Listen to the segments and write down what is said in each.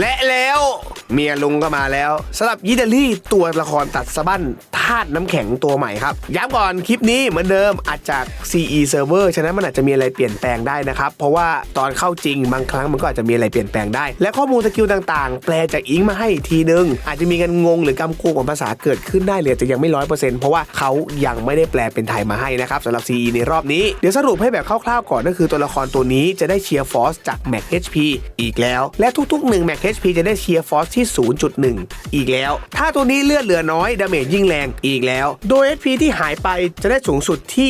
และแล้ว เมียลุงก็มาแล้วสำหรับยิดาลี่ตัวละครตัดสะบั้นธาตุน้ำแข็งตัวใหม่ครับ ย้ำก่อนคลิปนี้เหมือนเดิมอาจจาก CE server ฉะนั้นมันอาจจะมีอะไรเปลี่ยนแปลงได้นะครับ เพราะว่าตอนเข้าจริงบางครั้งมันก็อาจจะมีอะไรเปลี่ยนแปลงได้ และข้อมูลสกิลต่างๆ แปลจากอิงมาให้อีกทีนึง อาจจะมีการงงหรือกำกูของภาษาเกิดขึ้นได้เลยแต่ยังไม่ร้อยเปอร์เซ็นต์เพราะว่าเขายังไม่ได้แปลเป็นไทยมาให้นะครับสำหรับ CE ในรอบนี้เดี๋ยวสรุปให้แบบคร่าวๆก่อนก็คือตัวละครตัวนี้จะได้เชียร์ฟอสจาก Max HP อีกแล้ว และทุกๆ1 Max HP จะได้เชียร์ฟอสท0.1 อีกแล้ว ถ้าตัวนี้เลือดเหลือน้อยดาเมจยิ่งแรงอีกแล้ว โดย HP ที่หายไปจะได้สูงสุดที่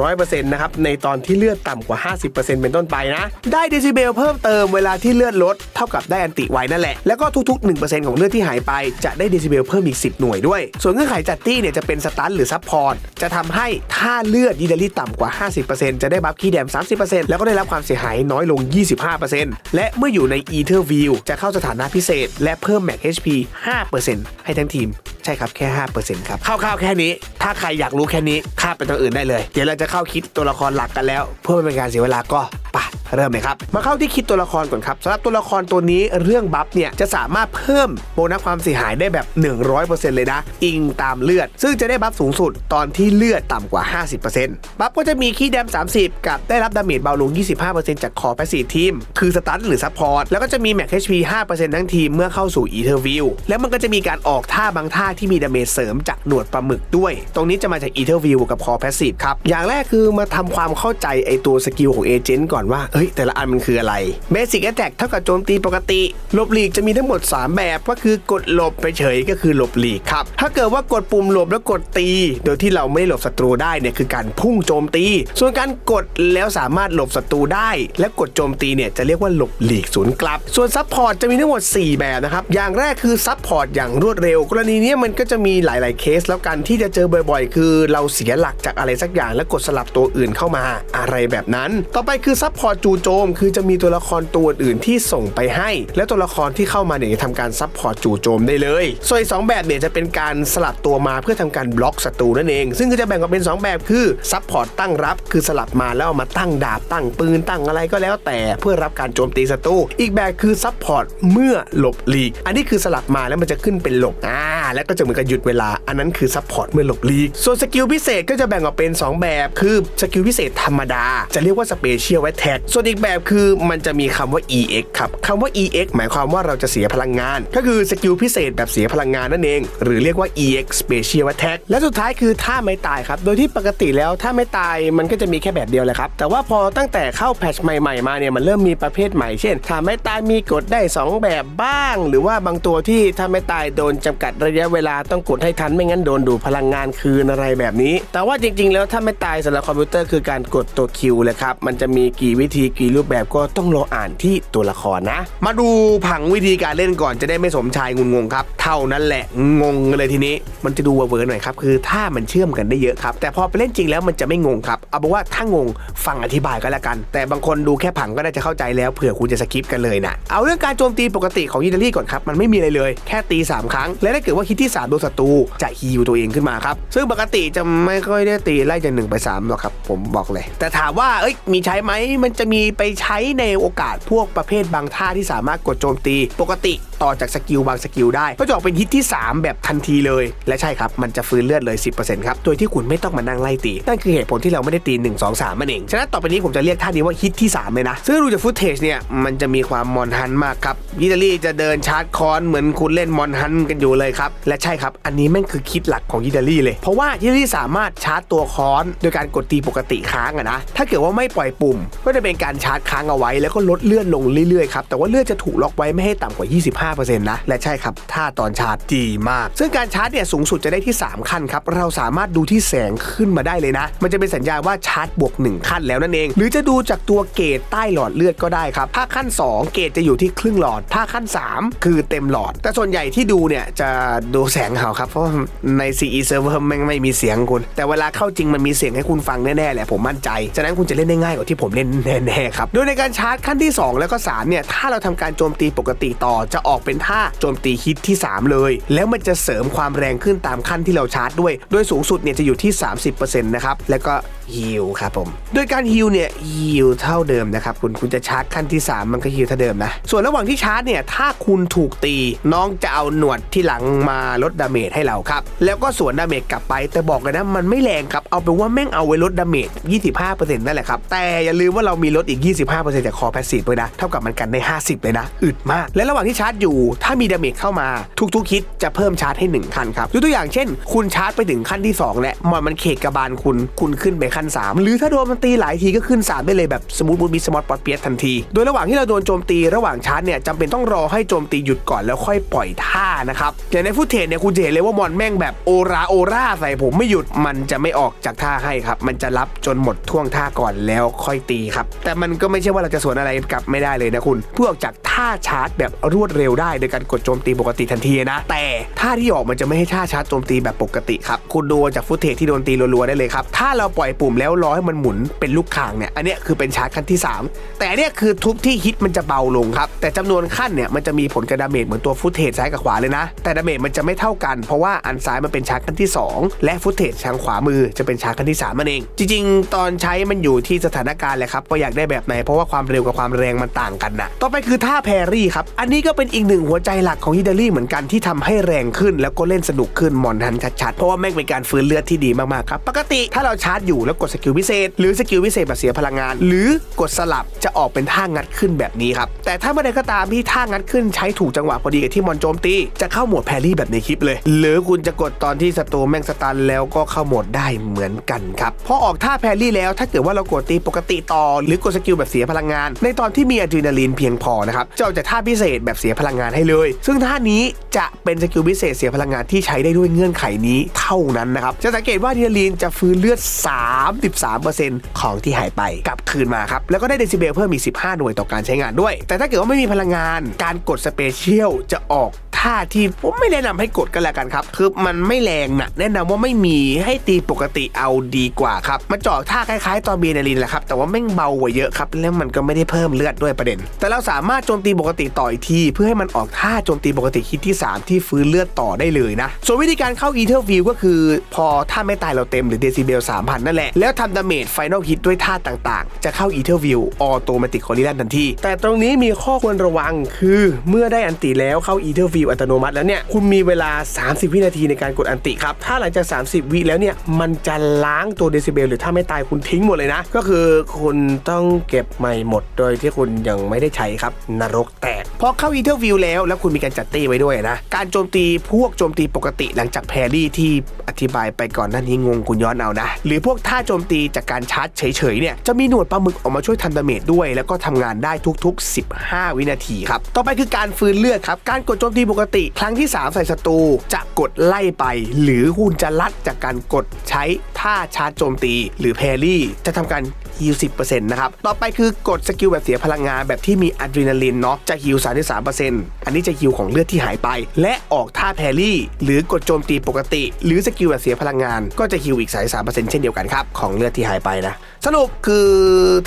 100%นะครับ ในตอนที่เลือดต่ำกว่า 50%เป็นต้นไปนะ ได้เดซิเบลเพิ่มเติมเวลาที่เลือดลด เท่ากับได้อันติไวนั่นแหละ แล้วก็ทุก ๆ 1%ของเลือดที่หายไปจะได้เดซิเบลเพิ่มอีก 10 หน่วยด้วย ส่วนเงื่อนไขจัดตี้เนี่ยจะเป็นสตันหรือซับพอร์ต จะทำให้ถ้าเลือดยิดลี่ต่ำกว่า 50%จะได้บัฟคีแดม 30%แล้วก็ได้รับความเสียหายน้อยลง 25%และเมื่ออยู่ใน Ether View จะเข้าสถานะพิเศษ และเพิ่ม Max HP 5%ให้ทั้งทีม ใช่ครับแค่ 5%ครับคร่าวๆแค่นี้ ถ้าใครอยากรู้แค่นี้ข้ามไปตัวอื่นได้เลย เดี๋ยวเราจะเข้าคิดตัวละครหลักกันแล้ว เพื่อไม่เป็นการเสียเวลาก็ เริ่มเลยครับ มาเข้าที่คิดตัวละครก่อนครับสำหรับตัวละครตัวนี้เรื่องบัฟเนี่ยจะสามารถเพิ่มโบนัสความเสียหายได้แบบ 100%เลยนะ อิงตามเลือด ซึ่งจะได้บัฟสูงสุดตอนที่เลือดต่ำกว่า 50%บัฟก็จะมีคีย์แดม 30 กับได้รับดาเมจเบาลง 25%จากคอแพสซีฟทีม คือสตันหรือซัพพอร์ต แล้วก็จะมีแม็ก HP 5%ทั้งทีมเมื่อเข้าสู่ Ether View แล้วมันก็จะมีการออกท่าบางท่าที่มีดาเมจเสริมจากหนวดปลาหมึกด้วย ตรงนี้จะมาจาก Ether View กับคอแพสซีฟครับอย่างแรกคือมาทำความเข้าใจไอตัวสกิลของเอเจนต์ก่อนว่าเฮ้ยแต่ละอันมันคืออะไร Basic Attack เท่ากับโจมตีปกติหลบหลีกจะมีทั้งหมด 3 แบบก็คือกดหลบไปเฉยก็คือหลบหลีกครับ ถ้าเกิดว่ากดปุ่มหลบแล้วกดตี โดยที่เราไม่ได้หลบศัตรูได้เนี่ยคือการพุ่งโจมตี ส่วนการกดแล้วสามารถหลบศัตรูได้ และกดโจมตีเนี่ยจะเรียกว่าหลบหลีกศูนย์กลับ ส่วนซับพอร์ตจะมีทั้งหมด 4 แบบนะครับ อย่างแรกคือซับพอร์ตอย่างรวดเร็ว กรณีเนี้ยมันก็จะมีหลาย ๆ เคสแล้วกันที่จะเจอบ่อย ๆ คือเราเสียหลักจากอะไรสักอย่างแล้วกดสลับตัวอื่นเข้ามาอะไรแบบนั้น ต่อไปคือซับพอร์ตจโจม คือจะมีตัวละครตัวอื่นที่ส่งไปให้ และตัวละครที่เข้ามาเนี่ยทำการซับพอร์ตจูโจมได้เลย ส่วนอีกสองแบบเนี่ยจะเป็นการสลับตัวมาเพื่อทำการบล็อกศัตรูนั่นเอง ซึ่งก็จะแบ่งออกเป็น 2 แบบคือซับพอร์ตตั้งรับ คือสลับมาแล้วเอามาตั้งดาบตั้งปืนตั้งอะไรก็แล้วแต่เพื่อรับการโจมตีศัตรูอีกแบบคือซับพอร์ตเมื่อหลบหลีก อันนี้คือสลับมาแล้วมันจะขึ้นเป็นหลบอ่าแล้วก็จะเหมือนกับหยุดเวลา อันนั้นคือซับพอร์ตเมื่อหลบหลีก ส่วนสกิลพิเศษก็จะแบ่งออกเป็น 2 แบบ คือสกิลพิเศษธรรมดา จะเรียกว่าสเปเชียลแวทแท็กส่วนอีกแบบคือมันจะมีคำว่า EX ครับคำว่า EX หมายความว่าเราจะเสียพลังงาน ก็คือสกิลพิเศษแบบเสียพลังงานนั่นเอง หรือเรียกว่า EX Special Attack และสุดท้ายคือท่าไม่ตายครับ โดยที่ปกติแล้วถ้าไม่ตายมันก็จะมีแค่แบบเดียวแหละครับ แต่ว่าพอตั้งแต่เข้าแพทช์ใหม่ๆมาเนี่ยมันเริ่มมีประเภทใหม่ เช่นถ้าไม่ตายมีกดได้ 2 แบบบ้าง หรือว่าบางตัวที่ถ้าไม่ตายโดนจำกัดระยะเวลาต้องกดให้ทันไม่งั้นโดนดูพลังงานคืนอะไรแบบนี้ แต่ว่าจริง ๆ แล้วถ้าไม่ตายสำหรับคอมพิวเตอร์คือการกดตัวคิวเลยครับมันจะมีกี่วิธีกีรูปแบบก็ต้องรออ่านที่ตัวละครนะ มาดูผังวิธีการเล่นก่อนจะได้ไม่สมชายงงๆครับ เท่านั้นแหละงงเลยทีนี้ มันจะดูเวอร์หน่อยครับคือถ้ามันเชื่อมกันได้เยอะครับ แต่พอไปเล่นจริงแล้วมันจะไม่งงครับเอาเป็นว่าถ้างงฟังอธิบายก็แล้วกัน แต่บางคนดูแค่ผังก็น่าจะเข้าใจแล้วเผื่อคุณจะสกิปกันเลยนะเอาเรื่องการโจมตีปกติของยินดารี่ก่อนครับมันไม่มีอะไรเลยแค่ตี 3 ครั้ง และถ้าเกิดว่าคิดที่3โดนศัตรูจะฮีลตัวเองขึ้นมาครับซึ่งปกติจะไม่ค่อยได้ตีไล่จากหนึ่งไป3หรอกครับผมบอกเลย แต่ถามว่าเอ้ยมีใช้ไหมมันจะมีไปใช้ในโอกาสพวกประเภทบางท่าที่สามารถกดโจมตี ปกติต่อจากสกิลบางสกิลได้ ก็จะออกเป็นฮิตที่ 3 แบบทันทีเลย และใช่ครับ มันจะฟื้นเลือดเลย 10%ครับ โดยที่คุณไม่ต้องมานั่งไล่ตี นั่นคือเหตุผลที่เราไม่ได้ตี 1 2 3 มันเอง ฉะนั้นต่อไปนี้ผมจะเรียกท่านี้ว่าฮิตที่ 3 เลยนะ ซึ่งดูจากฟุตเทจเนี่ย มันจะมีความมอนฮันมากครับยิตาลีจะเดินชาร์จคอนเหมือนคุณเล่นมอนฮันกันอยู่เลยครับ และใช่ครับ อันนี้แม่งคือคิดหลักของยิตาลีเลย เพราะว่ายิตาลีสามารถชาร์จตัวคอนโดยการกดตีปกติค้างอะนะ ถ้าเกิดว่าไม่ปล่อยปุ่ม ก็จะเป็นการการชาร์จค้างเอาไว้แล้วก็ลดเลื่อนลงเรื่อยๆครับแต่ว่าเลื่อนจะถูกล็อกไว้ไม่ให้ต่ำกว่า 25%นะและใช่ครับถ้าตอนชาร์จดีมาก ซึ่งการชาร์จเนี่ยสูงสุดจะได้ที่ 3 ขั้นครับเราสามารถดูที่แสงขึ้นมาได้เลยนะ มันจะเป็นสัญญาณว่าชาร์จบวก 1 ขั้นแล้วนั่นเอง หรือจะดูจากตัวเกจใต้หลอดเลือดก็ได้ครับถ้าขั้น 2 เกจจะอยู่ที่ครึ่งหลอด ถ้าขั้น 3 คือเต็มหลอด แต่ส่วนใหญ่ที่ดูเนี่ยจะดูแสงเอาครับเพราะใน CE server แม่งไม่มีเสียงคุณ แต่เวลาเข้าจริงมันมีเสียงให้คุณฟังแน่ๆแหละผมมั่นใจฉะนั้นคุณจะเล่นได้ง่ายกว่าที่ผมเล่นแน่ๆครับ โดยในการชาร์จขั้นที่ 2 แล้วก็3เนี่ยถ้าเราทำการโจมตีปกติต่อจะออกอกเป็นท่าโจมตีฮิตที่ 3 เลย แล้วมันจะเสริมความแรงขึ้นตามขั้นที่เราชาร์จด้วย โดยสูงสุดเนี่ยจะอยู่ที่ 30%นะครับแล้วก็ฮิลครับผม โดยการฮิลเนี่ยฮิลเท่าเดิมนะครับคุณคุณจะชาร์จขั้นที่ 3 มันก็ฮิลเท่าเดิมนะ ส่วนระหว่างที่ชาร์จเนี่ยถ้าคุณถูกตีน้องจะเอาหนวดที่หลังมาลดดาเมจให้เราครับ แล้วก็สวนดาเมจกลับไป แต่บอกเลยนะมันไม่แรงครับเอาเป็นว่าแม่งเอาไว้ลดดาเมจ25%นั่นแหละครับแต่อย่าลืมว่าเรามีลดอีก 25%จากคอแพสซีฟเลยนะ เท่ากับมันกันได้ 50 เลยนะ อึดมาก และระหว่างที่ชาร์จอยู่ ถ้ามีดาเมจเข้ามา ทุกๆคิดจะเพิ่มชาร์จให้ 1 ขั้นครับยกตัวอย่างเช่น คุณชาร์จไปถึงขั้นที่ 2 และมอนมันเขกกระบาลคุณ คุณขึ้นไปขั้น 3 หรือถ้าโดนมันตีหลายทีก็ขึ้น 3 ได้เลยแบบสมูทบูทมีสมอตปอดเปียสทันที โดยระหว่างที่เราโดนโจมตีระหว่างชาร์จเนี่ยจำเป็นต้องรอให้โจมตีหยุดก่อนแล้วค่อยปล่อยท่านะครับอย่างในฟุตเทจเนี่ยคุณจะเห็นเลยว่ามอนแม่งแบบโอราโอราใส่ผมไม่หยุดมันจะไม่ออกจากท่าให้ครับมันจะรับจนหมดท่วงท่าก่อนแล้วค่อยตีครับแต่มันก็ไม่ใช่ว่าเราจะสวนอะไรกลับไม่ได้เลยนะคุณเพื่อออกจากท่าชาร์จแบบรวดเร็วได้โดยการกดโจมตีปกติทันทีนะ แต่ท่าที่ออกมันจะไม่ให้ท่าชาร์จโจมตีแบบปกติครับคุณดูจากฟุตเทจที่โดนตีรัวๆได้เลยครับถ้าเราปล่อยปุ่มแล้วรอให้มันหมุนเป็นลูกข่างเนี่ยอันเนี้ยคือเป็นชาร์จขั้นที่ 3 แต่เนี้ยคือทุบที่ฮิตมันจะเบาลงครับแต่จำนวนขั้นเนี่ยมันจะมีผลกระดาเมจเหมือนตัวฟุตเทจซ้ายกับขวาเลยนะ แต่ดาเมจมันจะไม่เท่ากันเพราะว่าอันซ้ายมันเป็นชาร์จขั้นที่ 2 และฟุตเทจทางขวามือจะเป็นชาร์จขั้นที่3มันเอง จริง ๆ ตอนใช้มันอยู่ที่สถานการณ์แหละครับว่าอยากได้แบบไหน เพราะว่าความเร็วกับความแรงมันต่างกันนะต่อไปคือท่าแพรี่ครับ อันนี้ก็เป็นอีกหนึ่งหัวใจหลักของฮิดารี่เหมือนกันที่ทำให้แรงขึ้น แล้วก็เล่นสนุกขึ้นมอนทันชัดๆ เพราะว่าแม่งเป็นการฟื้นเลือดที่ดีมากๆครับ ปกติถ้าเราชาร์จอยู่แล้วกดสกิลพิเศษ หรือสกิลพิเศษแบบเสียพลังงาน หรือกดสลับจะออกเป็นท่างัดขึ้นแบบนี้ครับ แต่ถ้าเมื่อใดก็ตามที่ท่างัดขึ้นใช้ถูกจังหวะพอดีกับที่มอนโจมตีจะเข้าโหมดแพรี่แบบในคลิปเลย หรือคุณจะกดตอนที่ศัตรูแม่งสตันแล้วก็เข้าโหมดได้เหมือนกันครับพอออกท่าแพรี่แล้วถ้าเกิดว่าเรากดตีปกติต่อหรือกดสกิลแบบเสียพลังงาน ในตอนที่มีอะดรีนาลีนเพียงพอนะครับจะออกจากท่าพิเศษแบบเสียพลังงานให้เลย ซึ่งท่านี้จะเป็นสกิลพิเศษเสียพลังงานที่ใช้ได้ด้วยเงื่อนไขนี้เท่านั้นนะครับจะสังเกตว่าอะดรีนาลีนจะฟื้นเลือด 33%ของที่หายไปกลับคืนมาครับแล้วก็ได้เดซิเบลเพิ่มอีก 15 หน่วยต่อการใช้งานด้วย แต่ถ้าเกิดว่าไม่มีพลังงาน การกดสเปเชียลจะออก ท่าที่ผมไม่แนะนำให้กดกันแล้วกันครับ คือมันไม่แรงนะแนะนำว่าไม่มีให้ตีปกติเอาดีกว่าครับมาจอกท่าคล้ายๆตอนเบนาลินแหละครับ แต่ว่าแม่งเบากว่าเยอะครับแล้วมันก็ไม่ได้เพิ่มเลือดด้วยประเด็น แต่เราสามารถโจมตีปกติต่ออีกที เพื่อให้มันออกท่าโจมตีปกติคิดที่ 3 ที่ฟื้นเลือดต่อได้เลยนะ ส่วนวิธีการเข้าอีเทอร์วิวก็คือ พอถ้าไม่ตายเราเต็มหรือเดซิเบล3,000 นั่นแหละ แล้วทำดาเมจไฟนอลฮิตด้วยท่าต่างๆ จะเข้าอีเทอร์วิวออโตเมติกคอริลันทันทีแต่ตรงนี้มีข้อควรระวังคือเมื่อได้อันติแล้วเข้าอีเทอร์วิวอัตโนมัติแล้วเนี่ยคุณมีเวลา 30 วินาทีในการกดอันติครับถ้าหลังจาก 30 วิแล้วเนี่ยมันจะล้างตัวเดซิเบลหรือถ้าไม่ตายคุณทิ้งหมดเลยนะ ก็คือคุณต้องเก็บใหม่หมด โดยที่คุณยังไม่ได้ใช้ครับนรกแตกพอเข้าอีเทอร์วิวแล้วแล้วคุณมีการจัดตีไว้ด้วยนะการโจมตีพวกโจมตีปกติหลังจากแพรรี่ที่อธิบายไปก่อนหน้านี้งงคุณย้อนเอานะ หรือพวกท่าโจมตีจากการชาร์จเฉยๆเนี่ยจะมีหนวดปลาหมึกออกมาช่วยทำดาเมจด้วย แล้วก็ทำงานได้ทุกๆ 15 วินาทีครับต่อไปคือการฟื้นเลือดครับการกดโจมตีปกกติครั้งที่ 3 ใส่ศัตรูจะกดไล่ไป หรือคุณจะลัดจากการกดใช้ท่าชาร์จโจมตี หรือแพรี่ จะทำการ ฮิล10%นะครับ ต่อไปคือกดสกิลแบบเสียพลังงานแบบที่มีอะดรีนาลินเนาะจะฮิล33%อันนี้จะฮิลของเลือดที่หายไป และออกท่าแพรี่ หรือกดโจมตีปกติ หรือสกิลแบบเสียพลังงาน ก็จะฮิลอีก33%เช่นเดียวกันครับของเลือดที่หายไปนะสรุปคือ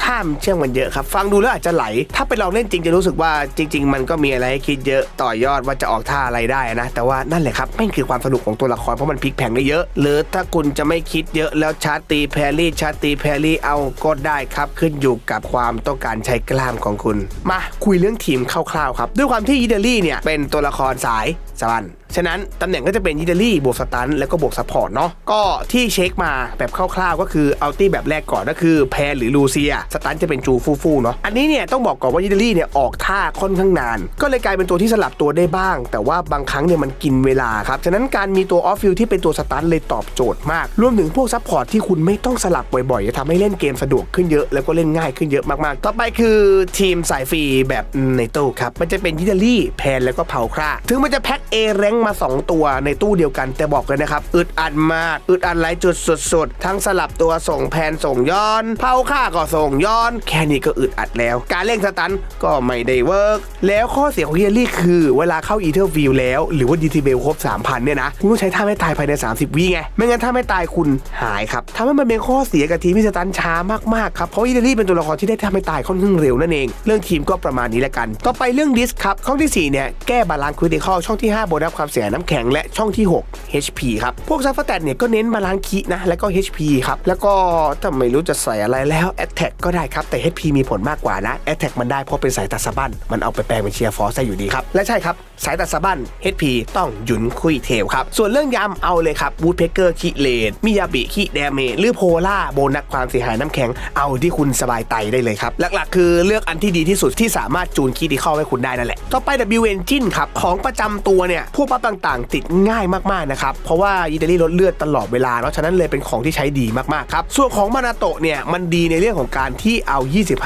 ท่ามเชื่อมกันเยอะครับ ฟังดูแล้วอาจจะไหล ถ้าไปลองเล่นจริงจะรู้สึกว่าจริง ๆ มันก็มีอะไรให้คิดเยอะต่อยอดว่าจะออกท่าอะไรได้นะ แต่ว่านั่นแหละครับไม่คือความสนุกของตัวละครเพราะมันพลิกแพงได้เยอะ หรือถ้าคุณจะไม่คิดเยอะแล้วชาร์ตีแพรี่ชาร์ตีแพรี่เอาก็ได้ครับขึ้นอยู่กับความต้องการใช้กล้ามของคุณ มาคุยเรื่องทีมคร่าวๆครับ ด้วยความที่อิตาลีเนี่ยเป็นตัวละครสายสวรรค์ ฉะนั้นตำแหน่งก็จะเป็นอิตาลีบวกสตันแล้วก็บวกซัพพอร์ตเนาะก็ที่เช็คมาแบบคร่าวๆ ก็คือเอาตี้แบบแรกก่อนก็คือแพรหรือลูเซีย สตันจะเป็นจูฟูฟูเนาะอันนี้เนี่ยต้องบอกก่อนว่าอิตาลีเนี่ยออกท่าค่อนข้างนาน ก็เลยกลายเป็นตัวที่สลับตัวได้บ้าง แต่ว่าบางครั้งเนี่ยมันกินเวลาครับฉะนั้นการมีตัวออฟฟิลที่เป็นตัวสตันเลยตอบโจทย์มาก รวมถึงพวกซัพพอร์ตที่คุณไม่ต้องสลับบ่อยๆจะทำให้เล่นเกมสะดวกขึ้นเยอะแล้วก็เล่นง่ายขึ้นเยอะมากๆ ต่อไปคือทีมสายฟรีแบบในตู้ครับมันจะเป็นอิตาลีแพนแล้วก็เผาคร่าถึงมันจะแพ็คเอแรงมา 2 ตัวในตู้เดียวกัน แต่บอกเลยนะครับอึดอัดมากอึดอัดหลายจุดสุดๆ ทั้งสลับตัวส่งแพนส่งย้อน เผาค่าก็ส่งย้อน แค่นี้ก็อึดอัดแล้ว การเล่นสตันก็ไม่ได้เวิร์กแล้วข้อเสียของเฮียรี่คือเวลาเข้าอีเทอร์วิวแล้ว หรือว่าดีทีเบลครบ 3,000 เนี่ยนะ คุณต้องใช้ท่าไม่ตายภายใน 30 วิไง ไม่งั้นถ้าไม่ตายคุณหายครับทำให้มันเป็นข้อเสียกับทีมที่สตันช้ามากๆครับเพราะอีเทอรี่เป็นตัวละครที่ได้ท่าไม่ตายค่อนข้างเร็วนั่นเอง เรื่องทีมก็ประมาณนี้ละกัน ต่อไปเรื่องดิสครับช่องที่สี่เนี่ยแก้บาลานซ์คริติคอลช่องที่5โบนัสความเสียหายน้ำแข็งและช่องที่ 6 HP ครับ พวกซัฟเฟอร์แตเนี่ยก็เน้นบาลานซ์คีนะ แล้วก็ HP ครับ แล้วก็ถ้าไม่รู้จะใส่อะไรแล้ว Attack ก็ได้ครับ แต่ HP มีผลมากกว่านะ Attack มันได้เพราะเป็นสายตาสะบั้นมันเอาไปแปลงเป็นเชียร์ฟอร์ได้อยู่ดีครับ และใช่ครับ สายตัดสะบั้น HP ต้องหยุนคุยเทลครับ ส่วนเรื่องยำเอาเลยครับวูดเพเกอร์คีเลนมิยาบิคีแดเมหรือโพล่าโบนัสความเสียหายน้ำแข็งเอาที่คุณสบายใจได้เลยครับ หลักๆ คือเลือกอันที่ดีที่สุดที่สามารถจูนคีดีเข้าให้คุณได้นั่นแหละ ต่อไป W Engine ครับ ของประจำตัวเนี่ยพวกปั๊บต่างๆ ติดง่ายมากๆนะครับ เพราะว่าอิตาลีลดเลือดตลอดเวลาเพราะฉะนั้นเลยเป็นของที่ใช้ดีมากๆครับ ส่วนของมานาโตะเนี่ยมันดีในเรื่องของการที่เอา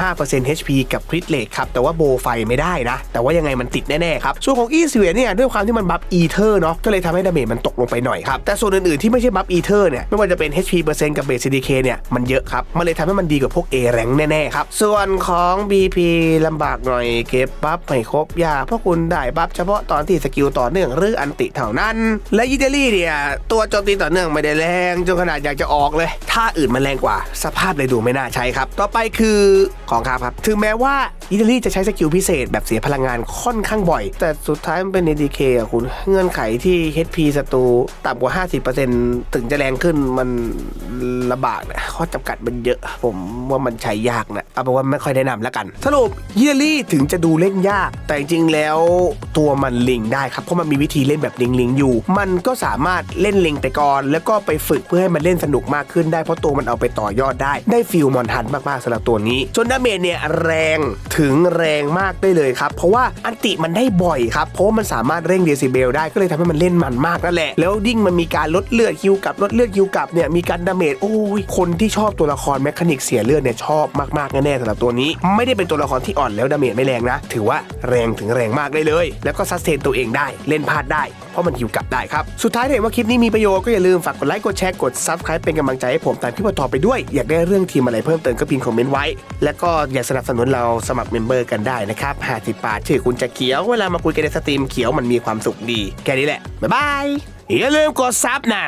25% HP กับคริตเลทครับแต่ว่าโบไฟไม่ได้นะแต่ว่ายังไงมันติดแน่ๆครับส่วนของอีเสวียเนี่ยด้วยความที่มันบัฟอีเทอร์เนาะก็เลยทำให้ดาเมจมันตกลงไปหน่อยครับแต่ส่วนอื่นๆที่ไม่ใช่บัฟอีเทอร์เนี่ยไม่ว่าจะเป็น HP เปอร์เซ็นต์กับเบส CDK เนี่ยมันเยอะครับมันเลยทำให้มันดีกว่าพวก A แรงแน่ๆครับส่วนของ BP ลำบากหน่อยเก็บบัฟไม่ครบยาเพราะคุณได้บัฟเฉพาะตอนที่สกิลต่อเนื่องหรืออันติเท่านั้น และอิตาลีเนี่ยตัวโจมตีต่อเนื่องไม่ได้แรงจนขนาดอยากจะออกเลยถ้าอื่นมันแรงกว่าสภาพเลยดูไม่น่าใช้ครับ ต่อไปคือของครับครับ ถึงแม้ว่าอิตาลีจะใช้สกิลพิเศษแบบเสียพลังงานค่อนข้างบ่อย แต่สุดท้ายมันเป็น ADK อะคุณ เงื่อนไขที่ HP ศัตรูต่ำกว่า 50%ถึงจะแรงขึ้นมันลำบากนะข้อจำกัดมันเยอะ ผมว่ามันใช้ยากนะเอาเป็นว่าไม่ค่อยแนะนำแล้วกัน สรุปเยลลี่ถึงจะดูเล่นยาก แต่จริงๆแล้วตัวมันลิงได้ครับ เพราะมันมีวิธีเล่นแบบลิงลิงอยู่ มันก็สามารถเล่นลิงไปก่อน แล้วก็ไปฝึกเพื่อให้มันเล่นสนุกมากขึ้นได้เพราะตัวมันเอาไปต่อยอดได้ได้ฟิลมอนทันมากๆสำหรับตัวนี้จนดาเมจเนี่ยแรงถึงแรงมากได้เลยครับ เพราะว่าอันติมันได้บ่อยครับเพราะมันสามารถเร่งเดซิเบลได้ก็เลยทำให้มันเล่นมันมากนั่นแหละ แล้วดิ้งมันมีการลดเลือดคิวกลับลดเลือดคิวกลับเนี่ยมีการดาเมจโอ้ยคนที่ชอบตัวละครแมคานิกเสียเลือดเนี่ยชอบมากๆแน่ๆสำหรับตัวนี้ ไม่ได้เป็นตัวละครที่อ่อนแล้วดาเมจไม่แรงนะ ถือว่าแรงถึงแรงมากได้เลย แล้วก็ซัสเทนตัวเองได้เล่นพลาดได้เพราะมันคิวกลับได้ครับ สุดท้ายถ้าเห็นว่าคลิปนี้มีประโยชน์ก็อย่าลืมฝากกดไลค์กดแชร์กด Subscribe เป็นกำลังใจให้ผมตามพี่ปอทอไปด้วย อยากได้เรื่องทีมอะไรเพิ่มเติมก็พิมพ์คอมเมนต์ไว้ แล้วก็อยากสนับสนุนเราสมัครเมมเบอร์กันได้นะครับ50บาทชื่อคุณจะเขียวเวลามาคุยกันในสตรีมเขียวมันมีความสุขดี แค่นี้แหละ บ๊ายบาย อย่าลืมกดซับนะ